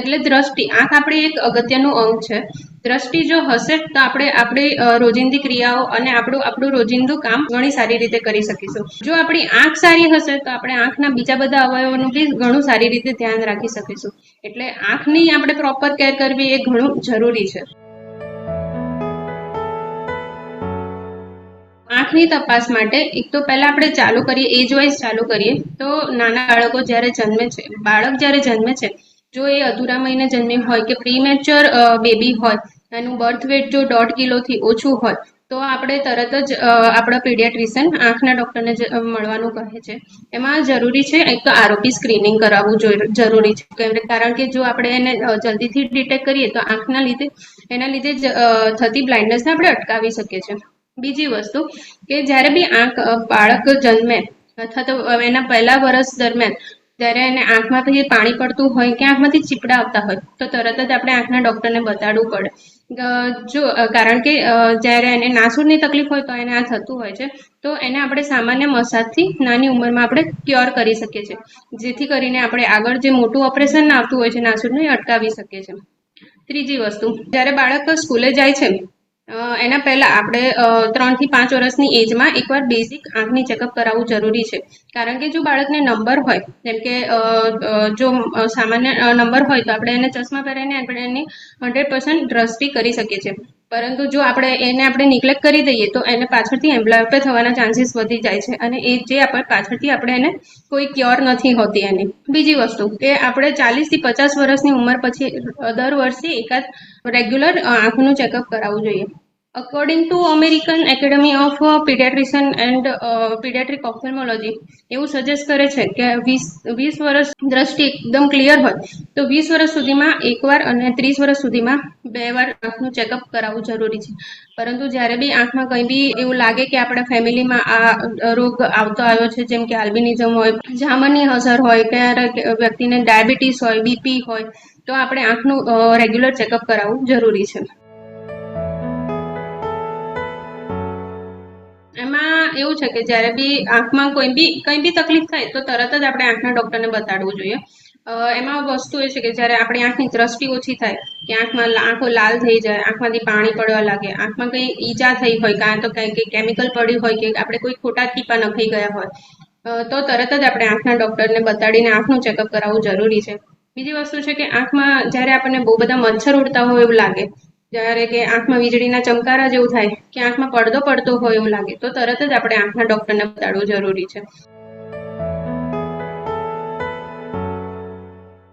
એટલે દ્રષ્ટિ, આંખ આપણે એક અગત્યનું અંગ છે. દ્રષ્ટિ જો હશે તો આપણે આપણી રોજિંદી ક્રિયાઓ અને આપણું આપણું રોજિંદું કામ ઘણી સારી રીતે કરી શકીશું. જો આપણી આંખ સારી હશે તો આપણે આંખના બીજા બધા અવયવોનું બી ઘણું સારી રીતે ધ્યાન રાખી શકીશું. એટલે આંખની આપણે પ્રોપર કેર કરવી એ ઘણું જરૂરી છે. આંખની તપાસ માટે એક તો પહેલા આપણે ચાલુ કરીએ, એજ વાઇઝ ચાલુ કરીએ. તો નાના બાળકો જ્યારે જન્મે છે, બાળક જ્યારે જન્મે છે જો એ અધૂરા મહિને જન્મ્યું હોય કે પ્રીમેચ્યોર બેબી હોય, એનું બર્થ વેટ જો દોઢ કિલોથી ઓછું હોય, તો આપણે તરત જ આપણા પીડિયાટ્રિશિયન આંખના ડૉક્ટરને મળવાનું કહે છે. એમાં જરૂરી છે એક તો આરોપી સ્ક્રીનિંગ કરાવવું જરૂરી છે. કારણ કે જો આપણે એને જલ્દીથી ડિટેક્ટ કરીએ તો આંખના લીધે, એના લીધે જ થતી બ્લાઇન્ડનેસને આપણે અટકાવી શકીએ છીએ. બીજી વસ્તુ કે જ્યારે બી આંખ બાળક જન્મે, અથવા તો એના પહેલા વર્ષ દરમિયાન જ્યારે એને આંખમાંથી પાણી પડતું હોય, કે આંખમાંથી ચીપડા આવતા હોય, તો તરત જ આપણે આંખના ડૉક્ટરને બતાડવું પડે. જો કારણ કે જ્યારે એને નાસુરની તકલીફ હોય, તો એને આ થતું હોય છે, તો એને આપણે સામાન્ય મસાજથી નાની ઉંમરમાં આપણે ક્યોર કરી શકીએ છીએ. જેથી કરીને આપણે આગળ જે મોટું ઓપરેશન આવતું હોય છે નાસુરનું એ અટકાવી શકીએ છીએ. ત્રીજી વસ્તુ, જ્યારે બાળક સ્કૂલે જાય છે એના પહેલા આપણે અ, ત્રણથી પાંચ વર્ષની એજમાં એકવાર બેઝિક આંખની ચેકઅપ કરાવવું જરૂરી છે. કારણ કે જો બાળકને નંબર હોય જેમ કે જો સામાન્ય નંબર હોય તો આપણે એને ચશ્મા પહેરાવીને આપણે એની હંડ્રેડ પર્સન્ટ દ્રષ્ટિ કરી શકીએ છીએ. પરંતુ જો આપણે એને આપણે નિગ્લેક્ટ કરી દઈએ તો એને પાછળથી એમ્બ્લાયોપે થવાના ચાન્સીસ વધી જાય છે અને એ જે આપણે પાછળથી આપણે એને કોઈ ક્યોર નથી હોતી એની. બીજી વસ્તુ કે આપણે ચાલીસથી પચાસ વર્ષની ઉંમર પછી દર વર્ષે એકાદ રેગ્યુલર આંખનું ચેકઅપ કરાવવું જોઈએ. According to American academy of paediatrician and paediatric ophthalmology એવું સજેસ્ટ કરે છે કે વીસ વીસ વર્ષ દ્રષ્ટિ એકદમ ક્લિયર હોય, તો વીસ વર્ષ સુધીમાં એકવાર અને ત્રીસ વર્ષ સુધીમાં બે વાર આંખનું ચેકઅપ કરાવવું જરૂરી છે. પરંતુ જ્યારે બી આંખમાં કંઈ બી એવું લાગે કે આપણા ફેમિલીમાં આ રોગ આવતો આવ્યો છે, જેમ કે આલ્બિનિઝમ હોય ઝામરની અસર હોય ક્યારેક વ્યક્તિને ડાયાબિટીસ હોય, બીપી હોય, તો આપણે આંખનું રેગ્યુલર ચેકઅપ કરાવવું જરૂરી છે. એવું છે કે જ્યારે બી આંખમાં કોઈ બી, કંઈ બી તકલીફ થાય તો તરત જ આપણે આંખના ડૉક્ટરને બતાડવું જોઈએ. એમાં વસ્તુ એ છે કે જ્યારે આપણી આંખની દ્રષ્ટિ ઓછી થાય, કે આંખમાં આંખો લાલ થઈ જાય, આંખમાંથી પાણી પડવા લાગે, આંખમાં કંઈ ઈજા થઈ હોય, કાં તો કંઈ કંઈ કેમિકલ પડ્યું હોય, કે આપણે કોઈ ખોટા ટીપા નખાઈ ગયા હોય તો તરત જ આપણે આંખના ડૉક્ટરને બતાડીને આંખનું ચેકઅપ કરાવવું જરૂરી છે. બીજી વસ્તુ છે કે આંખમાં જ્યારે આપણને બહુ બધા મચ્છર ઉડતા હોય એવું લાગે જ્યારે કે આંખમાં વીજળીના ચમકારા જેવું થાય, કે આંખમાં પડદો પડતો હોય એવું લાગે, તો તરત જ આપણે આંખના ડૉક્ટરને બતાડવું જરૂરી છે.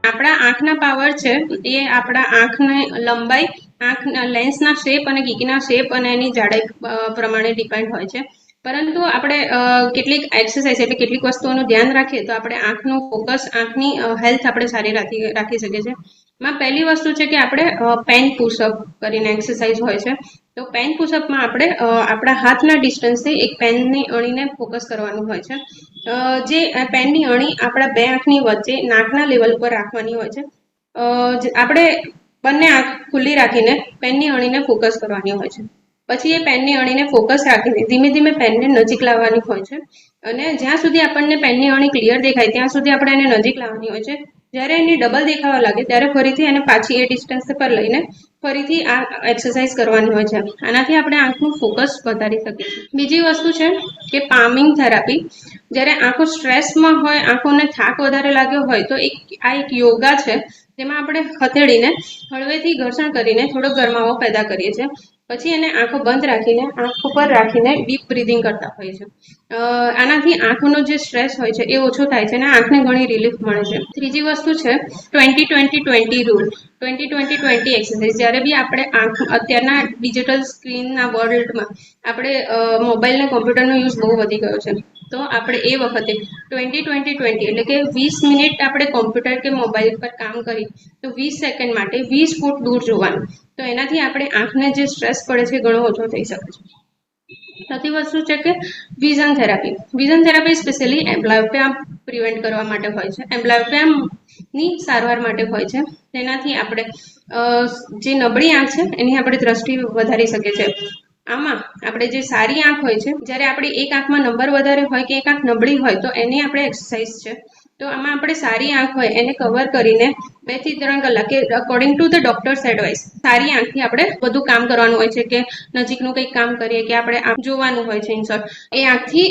આપણા આંખના પાવર છે, એ આપણા આંખની લંબાઈ, આંખના લેન્સના શેપ અને કીકીના શેપ અને એની જાડાઈ પ્રમાણે ડિપેન્ડ હોય છે. પરંતુ આપણે કેટલીક એક્સરસાઇઝ એટલે કેટલીક વસ્તુઓનું ધ્યાન રાખીએ તો આપણે આંખનું ફોકસ આંખની હેલ્થ આપણે સારી રાખી રાખી શકીએ છીએ. એમાં પહેલી વસ્તુ છે કે આપણે પેન પુશઅપ કરીને એક્સરસાઇઝ હોય છે. તો પેન પુશઅપમાં આપણે આપણા હાથના ડિસ્ટન્સથી એક પેનની અણીને ફોકસ કરવાનું હોય છે. જે પેનની અણી આપણા બે આંખની વચ્ચે નાકના લેવલ પર રાખવાની હોય છે. આપણે બંને આંખ ખુલ્લી રાખીને પેનની અણીને ફોકસ કરવાની હોય છે. પછી એ પેનની અણીને ફોકસ રાખીને, ધીમે ધીમે પેનને નજીક લાવવાની હોય છે. અને જ્યાં સુધી આપણને પેનની અણી ક્લિયર દેખાય, ત્યાં સુધી આપણે એને નજીક લાવવાની હોય છે. જ્યારે એની ડબલ દેખાવા લાગે, ત્યારે ફરીથી એને પાછી એ ડિસ્ટન્સ પર લઈને ફરીથી આ એક્સરસાઇઝ કરવાની હોય છે. આનાથી આપણે આંખનું ફોકસ વધારી શકીએ છીએ. બીજી વસ્તુ છે કે પામિંગ થેરાપી જ્યારે આંખો સ્ટ્રેસમાં હોય, આંખોને થાક વધારે લાગ્યો હોય, તો એક, આ એક યોગા છે, જેમાં આપણે હથેળીને હળવેથી ઘર્ષણ કરીને થોડો ગરમાવો પેદા કરીએ છીએ. પછી એને આંખો બંધ રાખીને, આંખ ઉપર રાખીને ડીપ બ્રિધિંગ કરતા હોઈએ છીએ આનાથી આંખોનો જે સ્ટ્રેસ હોય છે એ ઓછો થાય છે અને આંખને ઘણી રિલીફ મળે છે. ત્રીજી વસ્તુ છે twenty twenty twenty rule twenty twenty twenty exercise જ્યારે બી આપણે આંખ, અત્યારના ડિજિટલ સ્ક્રીનના વર્લ્ડમાં આપણે મોબાઈલ ને કોમ્પ્યુટરનો યુઝ બહુ વધી ગયો છે. તો આપણે એ વખતે ટ્વેન્ટી ટ્વેન્ટી ટ્વેન્ટી એટલે કે વીસ મિનિટ આપણે કોમ્પ્યુટર કે મોબાઈલ પર કામ કરી, તો વીસ સેકન્ડ માટે વીસ ફૂટ દૂર જોવાનું. તો એનાથી આપણે આંખને જે સ્ટ્રેસ પડે છે ઘણો ઓછો થઈ શકે છે. ચોથી વસ્તુ છે કે vision therapy vision therapy specially amblyopia prevent કરવા માટે હોય છે. એમ્બ્લાયોપિયાની સારવાર માટે હોય છે. તેનાથી આપણે જે નબળી આંખ છે, એની આપણે દ્રષ્ટિ વધારી શકીએ છીએ. આમાં આપણે જે સારી આંખ હોય છે, જ્યારે આપણે એક આંખમાં નંબર વધારે હોય કે એક આંખ નબળી હોય, તો એની આપણે એક્સરસાઇઝ છે. તો આમાં આપણે સારી આંખ હોય એને કવર કરીને બેથી ત્રણ કલાક કે according to the doctor's advice સારી આંખથી આપણે બધું કામ કરવાનું હોય છે કે નજીકનું કંઈક કામ કરીએ કે આપણે આમ જોવાનું હોય છે ઇન એ આંખથી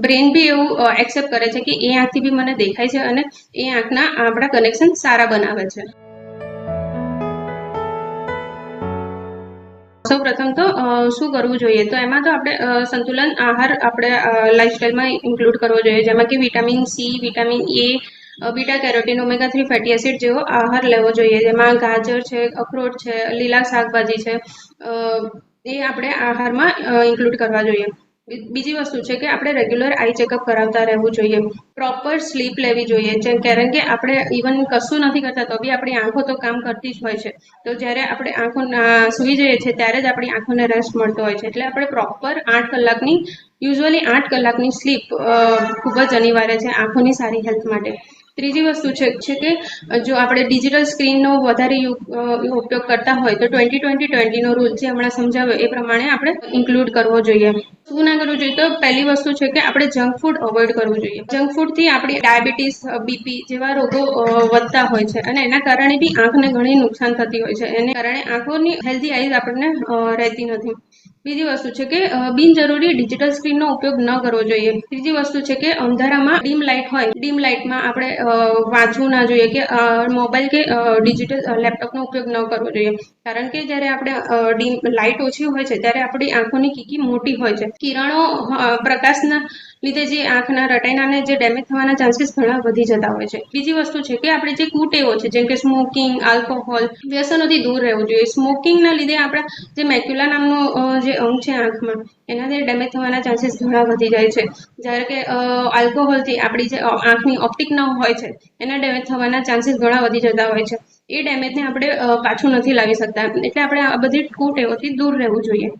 બ્રેન બી એવું એક્સેપ્ટ કરે છે કે એ આંખથી બી મને દેખાય છે અને એ આંખના આપણા કનેક્શન સારા બનાવે છે. સૌ પ્રથમ તો શું કરવું જોઈએ? તો એમાં તો આપણે સંતુલન આહાર આપણે લાઇફસ્ટાઇલમાં ઇન્ક્લુડ કરવો જોઈએ. જેમાં કે vitamin C vitamin A beta carotene omega three fatty acid જેવો આહાર લેવો જોઈએ. જેમાં ગાજર છે, અખરોટ છે, લીલા શાકભાજી છે એ આપણે આહારમાં ઇન્ક્લુડ કરવા જોઈએ. બીજી વસ્તુ છે કે આપણે રેગ્યુલર આઈ ચેકઅપ કરાવતા રહેવું જોઈએ. પ્રોપર સ્લીપ લેવી જોઈએ. જેમ કારણ કે આપણે ઇવન કશું નથી કરતા, તો બી આપણી આંખો તો કામ કરતી જ હોય છે. તો જ્યારે આપણે આંખો સૂઈ જઈએ છીએ, ત્યારે જ આપણી આંખોને રેસ્ટ મળતો હોય છે. એટલે આપણે પ્રોપર આઠ કલાકની યુઝ્યુઅલી આઠ કલાકની સ્લીપ ખૂબ જ અનિવાર્ય છે આંખોની સારી હેલ્થ માટે. ત્રીજી વસ્તુ છે કે જો આપણે ડિજિટલ સ્ક્રીનનો વધારે ઉપયોગ કરતા હોય તો ટ્વેન્ટી ટ્વેન્ટી ટ્વેન્ટીનો રૂલ જે હમણાં સમજાવ્યો એ પ્રમાણે આપણે ઇન્ક્લુડ કરવો જોઈએ. શું ના કરવું જોઈએ તો પહેલી વસ્તુ છે કે આપણે જંક ફૂડ અવોઇડ કરવું જોઈએ. જંક ફૂડથી આપણી ડાયાબિટીસ બીપી જેવા રોગો વધતા હોય છે અને એના કારણે બી આંખને ઘણી નુકસાન થતી હોય છે. એને કારણે આંખોની હેલ્ધી આઈઝ આપણને રહેતી નથી. બીજી વસ્તુ છે કે બિનજરૂરી ડિજિટલ સ્ક્રીનનો ઉપયોગ ન કરવો જોઈએ. ત્રીજી વસ્તુ છે કે, અંધારામાં ડીમ લાઇટ હોય ડીમ લાઇટમાં આપણે વાંચવું ના જોઈએ કે મોબાઈલ કે ડિજિટલ લેપટોપનો ઉપયોગ ન કરવો જોઈએ. કારણ કે જ્યારે આપણે ડીમ લાઇટ ઓછી હોય છે, ત્યારે આપણી આંખોની કીકી મોટી હોય છે. કિરણો પ્રકાશના લીધે જે આંખના રટાઈનાને જે ડેમેજ થવાના ચાન્સીસ ઘણા વધી જતા હોય છે. બીજી વસ્તુ છે કે આપણે જે કુટેવો છે, જેમ કે સ્મોકિંગ આલ્કોહોલ વ્યસનોથી દૂર રહેવું જોઈએ. સ્મોકિંગના લીધે આપણા જે મેક્યુલા નામનો જે અંગ છે આંખમાં એનાથી ડેમેજ થવાના ચાન્સીસ ઘણા વધી જાય છે. જ્યારે કે આલ્કોહોલથી આપણી જે આંખની ઓપ્ટિક નર્વ હોય છે, એના ડેમેજ થવાના ચાન્સીસ ઘણા વધી જતા હોય છે. એ ડેમેજને આપણે પાછું નથી લાવી શકતા. એટલે આપણે આ બધી કુટેવોથી દૂર રહેવું જોઈએ.